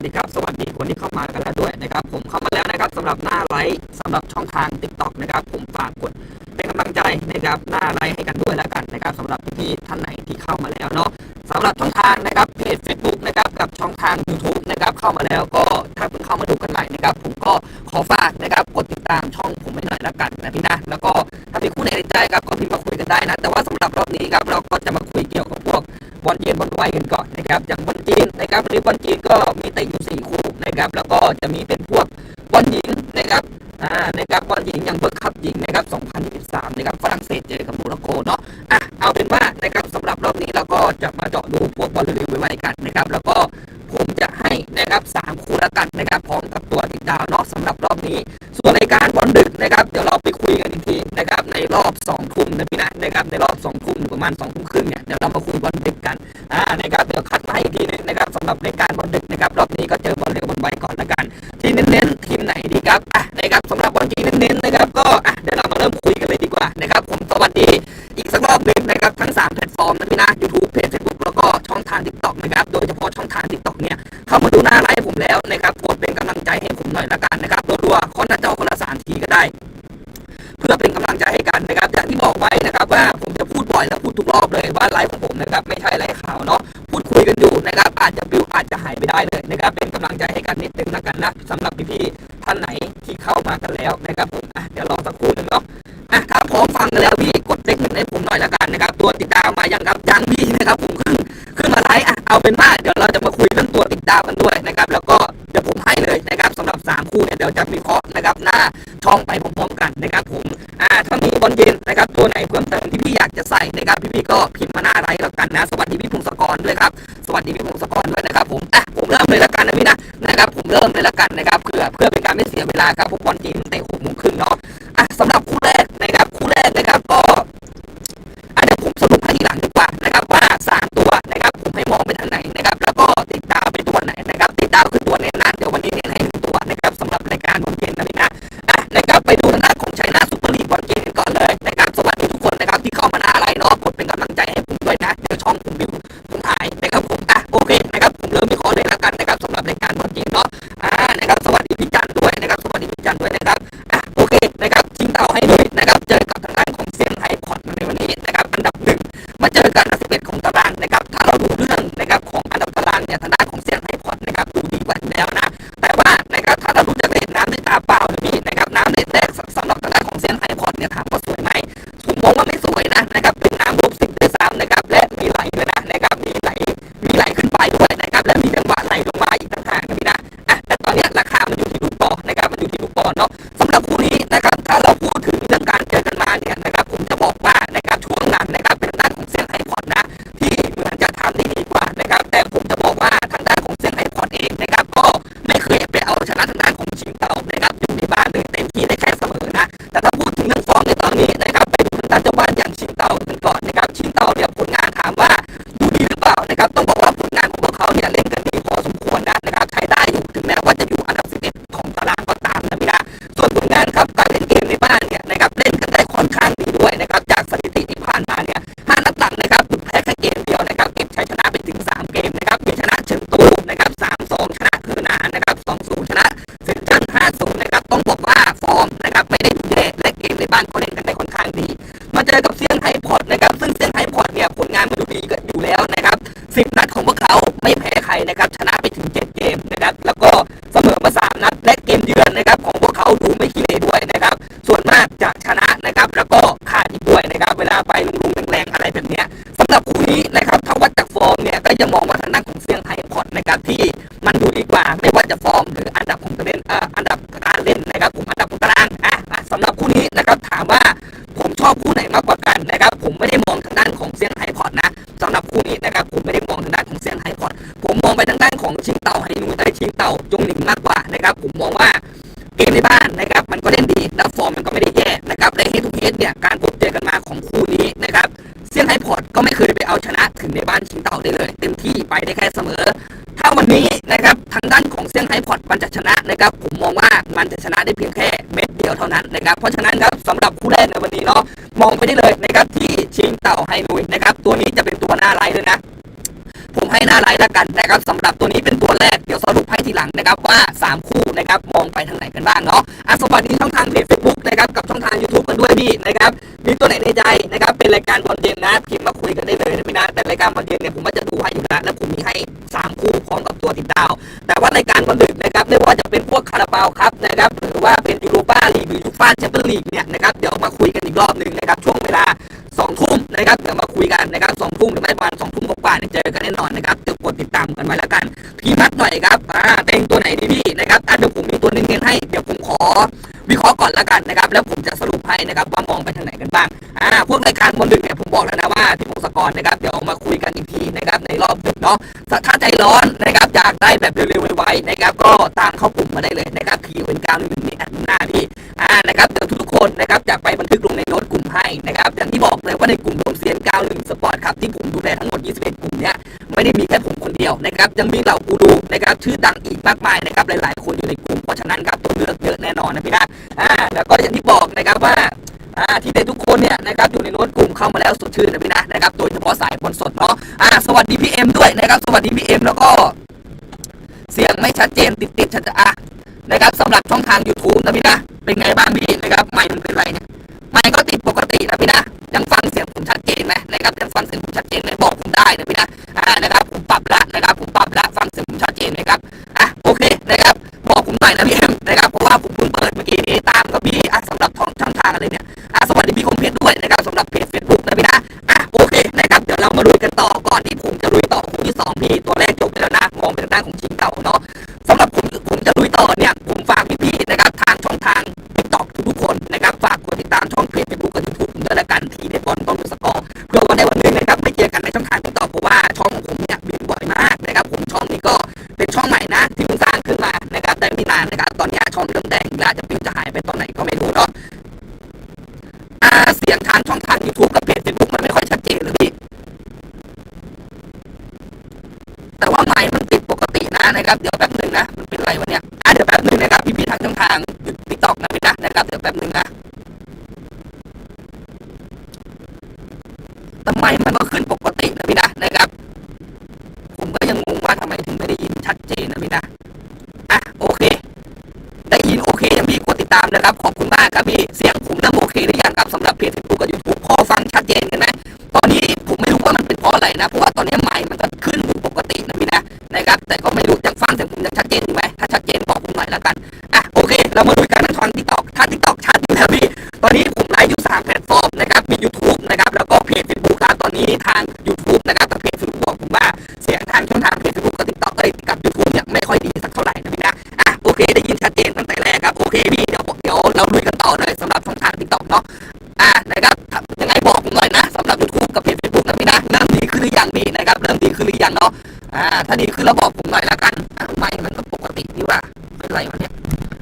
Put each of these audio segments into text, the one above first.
วัสดีครับ สวัสดีคนที่เข้ามากันแล้วด้วยนะครับ ผมเข้ามาแล้วนะครับสำหรับหน้าไลฟ์สำหรับช่องทาง Tik t o อกนะครับ ผมฝากกดเป็นกำลังใจนะครับหน้าไลฟ์ให้กันด้วยแล้วกันนะครับสำหรับพี่ท่านไหนที่เข้ามาแล้วเนาะสำหรับช่องทางนะครับเพจ Facebook นะครับกับช่องทาง YouTube นะครับเข้ามาแล้วก็ถ้าเพิ่งเข้ามาดูกันใหม่นะครับ ผมก็ขอฝากนะครับกดติดตามช่องผมให้หน่อยแล้วกันนะพี่นะแล้วก็ถ้ามีคู่ไหนในใจครับก็พิมพ์มาคุยกันได้นะแต่ว่าสำหรับรอบนี้ครับเราก็จะมาคุยเกี่ยวกับพวก บอลเย็นบอลไวกันก่อนนะครับอย่างบอลจีนนะครับหรือบอลจีนก็มีเตะอยู่ 4 คู่นะครับแล้วก็จะมีเป็นพวกบอลหญิงนะครับอ่านะครับบอลหญิงอย่างเบอร์คัพหญิงนะครับ 2023 นะครับฝรั่งเศสเจอกับโมร็อกโกเนาะอะเอาเป็นว่านะครับสำหรับรอบนี้เราก็จะมาเจาะดูพวกบอลเร็วๆไว้กันนะครับแล้วก็ผมจะให้นะครับ3คู่ละกันนะครับพร้อมกับตัวติดดาวเนาะสำหรับรอบนี้ ส่วนรายการบอลดึกนะครับเดี๋ยวเราไปคุยกันอีกที ครับในรอบ2องทุ่มนะพี่นะนะครับในรอบ2องทุ่มประมาณ2องทุ่มครึ่งเนี่ยเดี๋ยวเรามาคุยบอลดึกกันอ่านะครับเดี๋ยวคัดไพ่กทีนึงนะครับสำหรับในการบอลดึกนะครับรอบนี้ก็เจอบอลเร็วบอลไวก่อนแล้วกัน เดี๋ยวจะมีเคาะนะครับหน้าช่องไปพร้อมๆกันนะครับผมอ่าถ้ามีบอลเย็นนะครับตัวไหนเพิ่มเติมที่พี่อยากจะใส่นะครับพี่ๆก็พิมพ์มาหน้าไรแล้วกันนะสวัสดีพี่พงศกรด้วยครับสวัสดีพี่พงศกรด้วยนะครับผมอะผมเริ่มเลยแล้วกันนะพี่นะนะครับผมเริ่มเลยแล้วกันนะครับเพื่อเพื่อเป็นการไม่เสียเวลาครับพวกบอลเย็นเตะหกโมงครึ่งเนาะอะสำหรับคู่ on ไปลุงๆแรงๆอะไรแบบนี้สำหรับคู่นี้นะครับถ้าวัดจากฟอร์มเนี่ยก็ยังมองว่าทางด้านของเซียง มันจะชนะได้เพียงแค่เม็ดเดียวเท่านั้นนะครับเพราะฉะนั้นครับสำหรับคู่แรกในวันนี้เนาะมองไปได้เลยนะครับที่ชิงเต่าไฮนุยนะครับตัวนี้จะเป็นตัวหน้าไลน์ด้วยนะผมให้หน้าไลน์ล้วกันนะครับสำหรับตัวนี้เป็นตัวแรกเดี๋ยวสรุปให้ทีหลังนะครับว่า 3 คู่นะครับมองไปทางไหนกันบ้างเนาะอะสวัสดีช่องทางเพจเฟซบุ๊กนะครับกับช่องทาง YouTube กันด้วยพี่นะครับมีตัวไหนในใจนะครับเป็นรายการบอลเย็นนะพิมพ์มาคุยกันได้เลยนะพี่นะแต่รายการบอลเย็นเนี่ยผมก็จะดูให้อยู่แล้วและผมมีให้ 3 คู่พร้อมกับตัวติดดาว แต่ว่ารายการบอลดึกนะครับไม่ว่าจะเป็น ราบาวครับนะครับหรือว่าเป็นยูโรปาลีกหรือยูฟ่าแชมเปี้ยนลีกเนี่ยนะครับเดี๋ยวมาคุยกันอีกรอบหนึ่งนะครับช่วงเวลาสองทุ่มนะครับเดี๋ยวมาคุยกันนะครับสองทุ่มหรือไม่ประมาณสองทุ่มกว่าๆเนี่ยเจอกันแน่นอนนะครับก ติดตามกันไว้แล้วกัน พี่มัดหน่อยครับอ่าเต็งตัวไหนดีพี่นะครับอะเดี๋ยวผมมีตัวนึงเงินให้เดี๋ยวผมขอวิเคราะห์ก่อนล้วกันนะครับ แล้วผมจะสรุปให้นะครับว่ามองไปทางไหนกันบ้างอ่าพวกรายการบนดึกเนี่ยผมบอกแล้วนะว่าที่พงศกรนะครับเดี๋ยวมาคุยกันอีกทีนะครับในรอบดึกเนาะถ้าใจร้อนนะครับอยากได้แบบเร็วๆไวๆนะครับก็ตามเข้ากลุ่มมาได้เลยนะครับคีย์เป็นกาวหนึ่งนี่แอดหน้าพี่อ่านะครับเดี๋ยวทุกคนนะครับจะไปบันทึกลงในโน้ตกลุ่มให้นะครับอย่างที่บอกเลยว่าในกลุ่มรวมเซียน91สปอร์ตครับที่ผมดูแลทั้งหมด 21 กลุ่มเนี้ยไม่ได้มีแค่ผม เดียวนะครับยังมีเหล่ากูรูนะครับชื่อดังอีกมากมายนะครับหลาย ๆ คนอยู่ในกลุ่มเพราะฉะนั้นครับตัวเลือกเยอะแน่นอนนะพี่นะอ่าแล้วก็อย่างที่บอกนะครับว่าอ่าที่เด็ทุกคนเนี่ยนะครับอยู่ในโน้ตกลุ่มเข้ามาแล้วสดชื่นนะพี่นะนะครับโดยเฉพาะสายคนสดเนาะอ่าสวัสดีพี่เอ็มด้วยนะครับสวัสดีพี่เอ็มแล้วก็ เสียงไม่ชัดเจนติดติดชัดอะนะครับสำหรับช่องทาง YouTube นะพี่นะเป็นไงบ้างพี่นะครับไม่มันเป็นไรเนี่ยไม่ก็ติดปกตินะพี่นะยังฟังเสียงผมชัดเจนไหมนะครับยังฟังเสียงผมชัดเจนไหมบอกผมได้นะพี่นะอ่านะครับ นะครับผมปรับและฟังเสียงผมชัดเจนนะครับอะโอเคนะครับบอกผมหน่อยนะพี่เอ็มนะครับเพราะว่าผมเพิ่งเปิดเมื่อกี้นี้ตามกับพี่อะสำหรับท่องช่องทางอะไรเนี่ย นะครับเดี๋ยวแป๊บหนึ่งนะมันเป็นไรวะเนี่ยอะเดี๋ยวแป๊บหนึ่งนะครับพี่พี่ๆทางช่องทางติ๊กต็อกนะพี่นะนะครับเดี๋ยวแป๊บหนึ่งนะ อ่าถ้าดีขึ้นแล้วบอกผมหน่อยละกันไม่มันก็ปกติดีว่าเป็นไรวะเนี่ย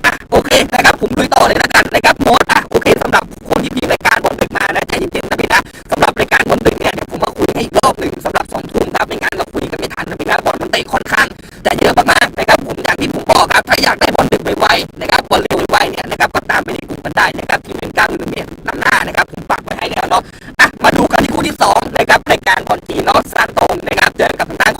อะโอเคนะครับผมลุยต่อเลยละกันนะครับโมดอะโอเคสำหรับคนที่พี่รายการบอลดึกมานะใจเย็นๆนะพี่นะสำหรับรายการบอลดึกเนี่ยเดี๋ยวผมมาคุยให้อีกรอบหนึ่งสำหรับสองทุ่มครับไม่งั้นเราคุยกันไม่ทันนะพี่นะบอลมันเตะค่อนข้างจะเยอะมากๆนะครับผมอย่างที่ผมบอกครับถ้าอยากได้บอลดึกไวๆนะครับบอลเร็วไวๆเนี่ยนะครับก็ตามไปในกลุ่มกันได้นะครับที่เป็นก้าวหนึ่งเมตรนำหน้านะครับผมปักไว้ให้แล้วเนาะอะมาดูกันที่คู่ที่สองนะครับรายการบอลจีนเนาะซานตงนะครับเจอกับทาง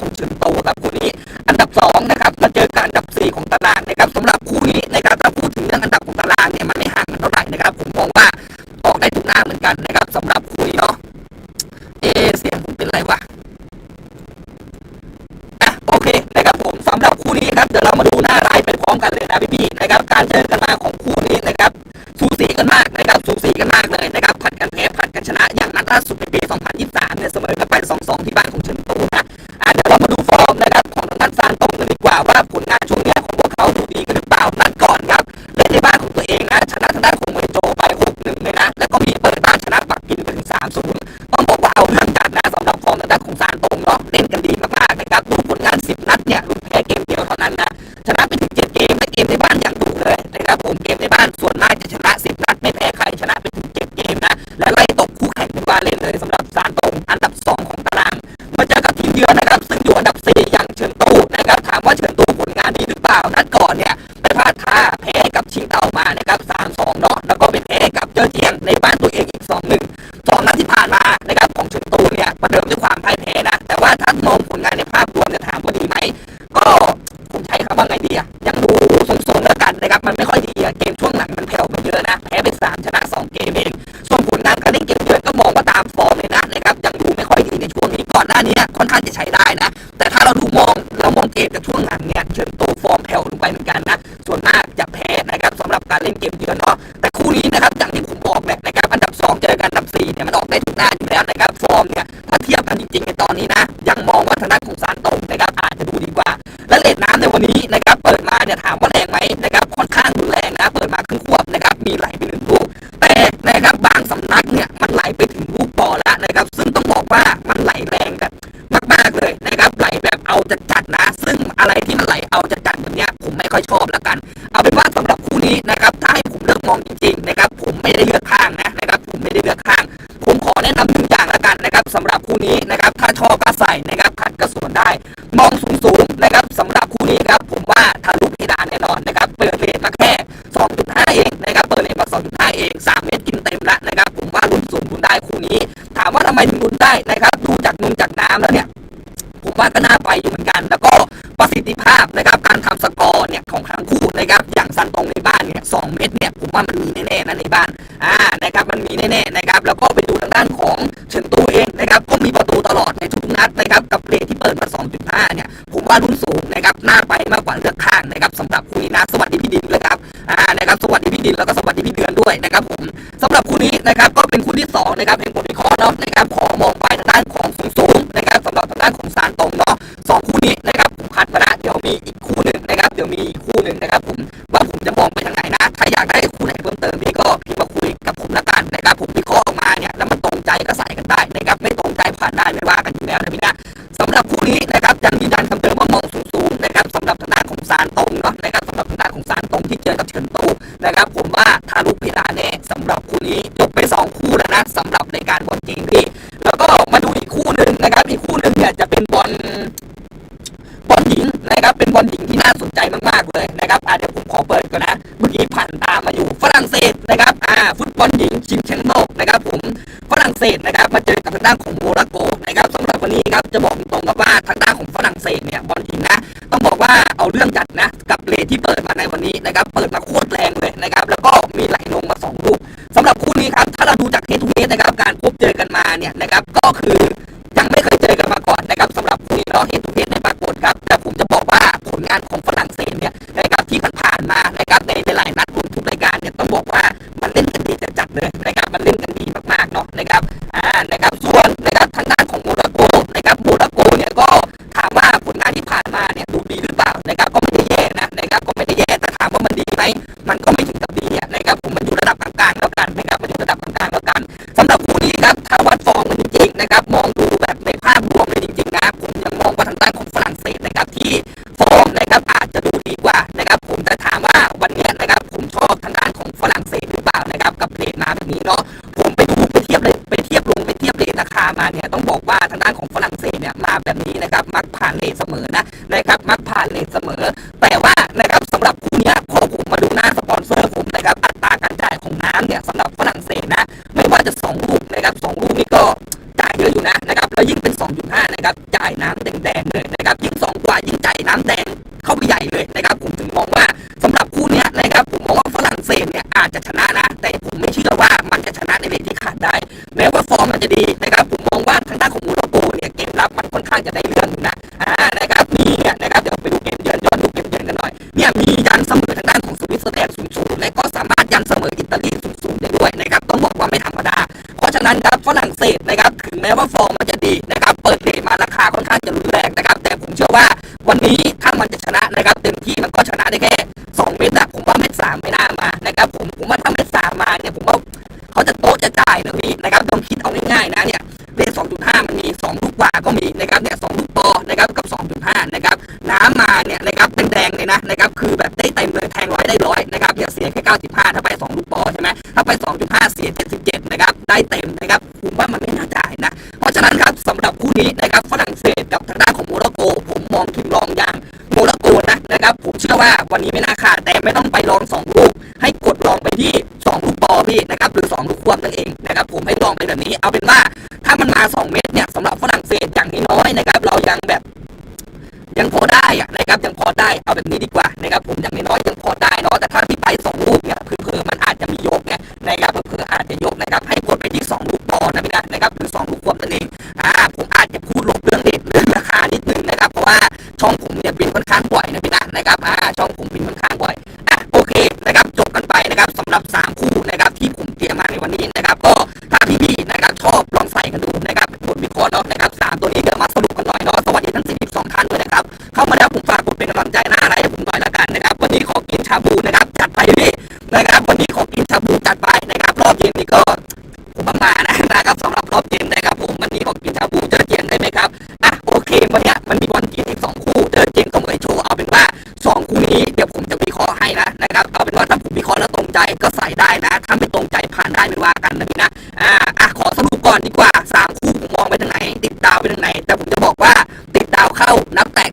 สองนัดที่ผ่านมานะครับของเฉินตูเนี่ยประเดิมด้วยความพ่ายแพ้นะ แต่ว่าถ้ามองผลงานในภาพรวม นะครับถ้าให้ผมเลือกมองจริงๆนะครับผมไม่ได้เลือกข้างนะนะครับผมไม่ได้เลือกข้าง ผมขอแนะนำหนึ่งอย่างละกันนะครับสำหรับคู่นี้นะครับถ้าชอบก็ใส่นะครับขัดก็สวนได้ มองสูงๆนะครับสำหรับคู่นี้ครับผมว่าทะลุเพดานแน่นอนนะครับเปิดเลทมาแค่ 2.5 เองนะครับเปิดเลทมา 2.5 เอง 3 เมตรกินเต็มแล้วนะครับผมว่าลุ้นสูงลุ้นได้คู่นี้ ถามาทำไมถึงลุ้นได้นะครับ ดูจากนงจากน้ำแล้วเนี่ยผมว่าก็น่าไปอยู่เหมือนกัน แล้วก็ประสิทธิภาพนะครับการทำสกอร์เนี่ยของทั้งคู่นะครับอย่างซันตรงในบ้านเนี่ยสองเม็ดเนี่ยผมว่ามันมีแน่ๆนะในบ้านอ่านะครับมันมีแน่ๆนะครับแล้วก็ไปดูทางด้านของเฉินตูเองนะครับก็มีประตูตลอดในทุกนัดนะครับกับเรทที่เปิดมา 2.5เนี่ย ว่ารุ่นสูงนะครับน่าไปมากกว่าเลือกข้างนะครับสำหรับคู่นี้นะสวัสดีพี่ดินเลยครับอ่านะครับสวัสดีพี่ดินแล้วก็สวัสดีพี่เดือนด้วยนะครับผมสำหรับคู่นี้นะครับก็เป็นคู่ที่สองนะครับเป็นบทวิเคราะห์เนาะนะครับขอมองไปทางด้านของสูงๆนะครับสำหรับทางด้านของซานตรงเนาะสองคู่นี้นะครับผมคัดมาละเดี๋ยวมีอีกคู่หนึ่งนะครับเดี๋ยวมีอีกคู่หนึ่งนะครับผมว่าผมจะมองไปทางไหนนะถ้าอยากได้คู่ไหนเพิ่มเติมพี่ก็พี่มาคุยกับผมละกันนะครับผมวิเคราะห์ออกมาเนี่ยแล้วมันตรงใจก็ใส่กันได้นะครับไม่ตรงใจผ่านได้ไม่ว่ากันอยู่แล้วนะพี่นะสำหรับคู่นี้นะครับยังยืนยันคำ ตู good. ว่าทางด้านของฝรั่งเศสเนี่ยมาแบบนี้นะครับมักผ่านเลทเสมอนะนะครับมักผ่านเลทเสมอ แต่ว่านะครับสำหรับคู่เนี้ยพอผมมาดูหน้าสปอนเซอร์ผมนะครับอัตราการจ่ายของน้ำเนี่ยสำหรับฝรั่งเศสนะไม่ว่าจะสองลูกนะครับสองลูกนี่ก็จ่ายเยอะอยู่นะนะครับแล้วยิ่งเป็น 2.5นะครับจ่ายน้ำแดงๆเลยนะครับยิ่งสองกว่ายิ่งจ่ายน้ำแดงเข้าไปใหญ่เลยนะครับ ค่อนข้างจะได้เรื่องนะอ่านะครับมีเนี่ยนะครับเดี๋ยวไปดูเกมเยือนย้อนดูเกมเยือนกันหน่อยเนี่ยมียันเสมอทางด้านของสวิตเซอร์แลนด์สูงๆและก็สามารถยันเสมออิตาลีสูงๆได้ด้วยนะครับต้องบอกว่าไม่ธรรมดา เพราะฉะนั้นครับฝรั่งเศสนะครับถึงแม้ว่าฟอร์ ได้เต็มนะครับผมว่ามันไม่น่าจ่ายนะ เพราะฉะนั้นครับสำหรับคู่นี้นะครับฝรั่งเศสกับทางด้านของโมร็อกโก ผมมองถึงรองอย่างโมร็อกโกนะนะครับ ผมเชื่อว่าวันนี้ไม่น่าขาดแต่ไม่ต้องไปลองสองลูกให้กดลองไปที่สองลูกปอพี่นะครับหรือสองลูกควบนั่นเองนะครับผมให้ลองไปแบบนี้ เอาเป็นว่าถ้ามันมาสองเม็ดเนี่ยสำหรับฝรั่งเศสอย่างน้อยนะครับเรายังแบบยังพอได้นะครับยังพอได้เอาแบบนี้ดีกว่านะครับผมอย่างน้อย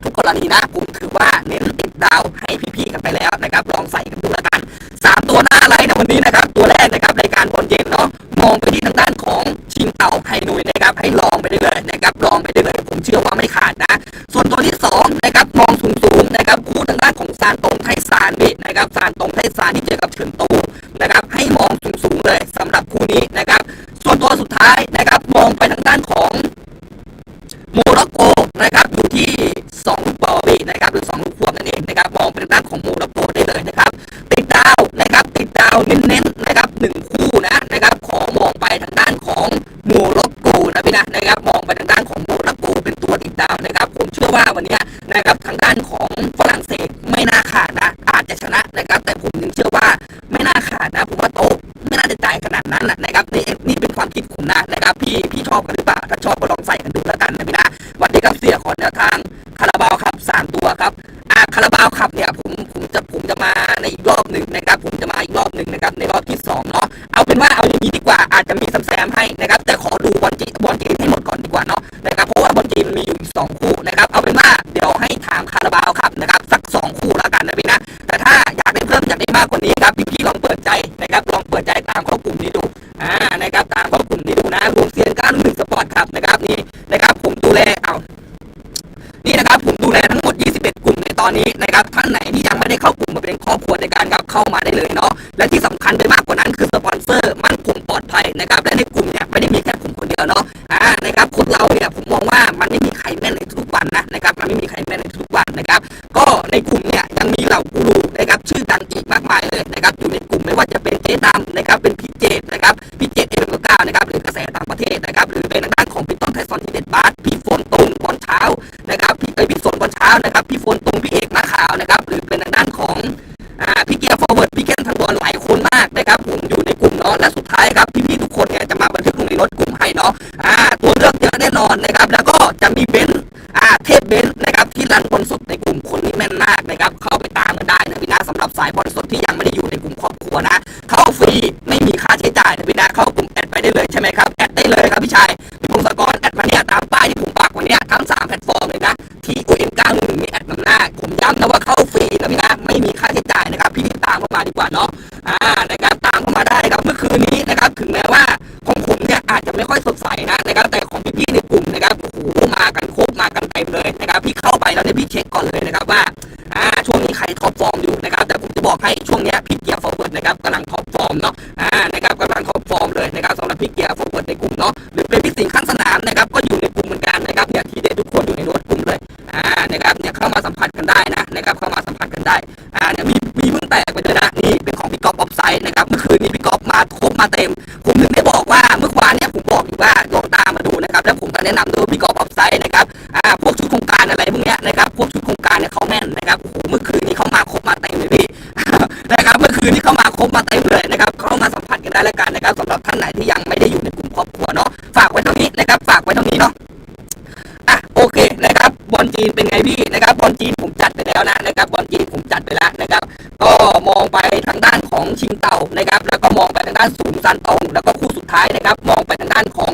ทุกกรณีนะผมถือว่าเน้นติดดาวให้พี่ๆกันไปแล้วนะครับ ลองใส่กันดูแล้วกันสามตัวหน้าไรในวันนี้นะครับ ตัวแรกนะครับรายการบอลเย็นเนาะมองไปที่ทางด้านของชิงเต่าไฮนุยนะครับ ให้ลองไปได้เลยนะครับ ลองไปได้เลย ผมเชื่อว่าไม่ขาดนะ ส่วนตัวที่สองนะครับมองสูงๆนะครับคู่ทางด้านของซานตรงไทซานนี่นะครับซานตรงไทซานที่เจอกับเฉินตูนะครับ ให้มองสูงๆเลยสำหรับคู่นี้นะครับ กลุ่มนี้ดูอ่านะครับตามข้ากลุ่มนี้ดูนะรวมเซียนก้าหนึ่งสปอร์ตครับนะครับนี่นะครับผมดูแลเอานี่นะครับผมดูแลทั้งหมด 21 กลุ่มในตอนนี้นะครับท่านไหนที่ยังไม่ได้เข้ากลุ่มมาเป็นครอบครัวในการครับเข้ามาได้เลยเนาะและที่สำคัญไปมากกว่านั้นคือสปอนเซอร์มั่นคงปลอดภัยนะครับและในกลุ่มเนี่ยไม่ได้มีแค่ผมคนเดียวเนาะอ่านะครับคนเราเนี่ยผมมองว่ามันไม่มีใครแม่นในทุกวันนะนะครับมันไม่มีใครแม่นในทุกวันนะครับ ก็ในกลุ่ม นะครับหรือเป็นทางด้านของ ท่านไหนที่ยังไม่ได้อยู่ในกลุ่มครอบครัวเนาะฝากไว้เท่านี้นะครับฝากไว้เท่านี้เนาะอะโอเคนะครับบอลจีนเป็นไงพี่นะครับบอลจีนผมจัดไปแล้วนะนะครับบอลจีนผมจัดไปแล้วนะครับ ก็มองไปทางด้านของชิงเต่านะครับ แล้วก็มองไปทางด้านศูนย์ซันตงแล้วก็คู่สุดท้ายนะครับ มองไปทางด้านของ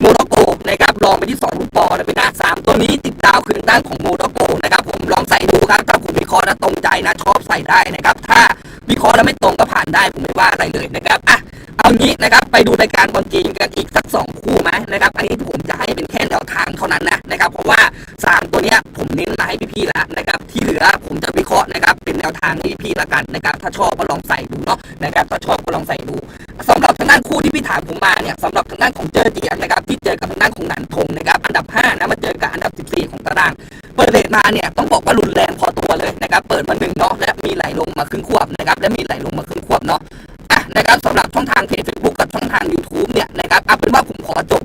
โมร็อกโกนะครับลองไปที่2ลูกบอนะเป็นนะสามตัวนี้ติดดาวคือทางด้านของโมร็อกโกนะครับ ผมลองใส่ดูครับถ้าผมวิ เคราะห์แล้วตรงใจนะชอบใส่ได้นะครับ ถ้าวิเคราะห์แล้วไม่ตรงก็ผ่านได้ผมไม่ว่าอะไรเลยนะครับอะเอางี้นะครับไปดูรายการบอลจีนกันอีกสักสองคู่ไหมนะครับอันนี้ผมจะให้เป็นแค่แนวทางเท่านั้นนะนะครับ เพราะว่าสามตัวเนี้ยผมเน้นมาให้พี่ๆแล้วนะครับ ที่เหลือผมจะวิเคราะห์นะครับ เป็นแนวทางให้พี่ๆละกันนะครับ ถ้าชอบก็ลองใส่ดูเนาะนะครับถ้าชอบก็ลองใส่ดูสำหรับทางด้านคู่ที่พี่ถามผมมาเนี่ยสำหรับทางด้านของเจอเจียนนะครับที่เจอกับทางด้านของหนันทงนะครับอันดับ5นะมาเจอกับอันดับ 14 ของตาราง เปิดเลทมาเนี่ยต้องบอกว่ารุนแรงพอตัวเลยนะครับเปิดมาหนึ่งเนาะและมีไหลลงมาครึ่งควบนะครับและมีไหลลงมาครึ่งควบเนาะอะนะครับสำหรับช่องทางเพจ Facebook กับช่องทาง YouTube เนี่ยนะครับเอาเป็นว่าผมขอจบ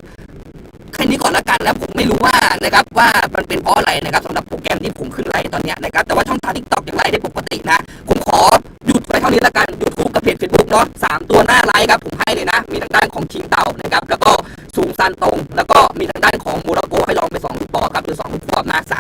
แค่นี้ก่อนละกันแล้วผมไม่รู้ว่านะครับว่ามันเป็นเพราะอะไรนะครับสำหรับโปรแกรมที่ผมขึ้นไลฟ์ตอนเนี้ยนะครับแต่ว่าช่องทาง TikTok ยังไลฟ์ได้ปกตินะผมขอหยุดไว้เท่านี้ละกัน YouTube กับเพจ Facebook เนาะสามตัวหน้าไลฟ์ครับผมให้เลยนะ มีทางด้านของชิงเต่านะครับแล้วก็สูงซันตรง แล้วก็มีทางด้านของโมร็อกโกให้ลองไปสองลูกบอครับหรือสองลูกบนะสาม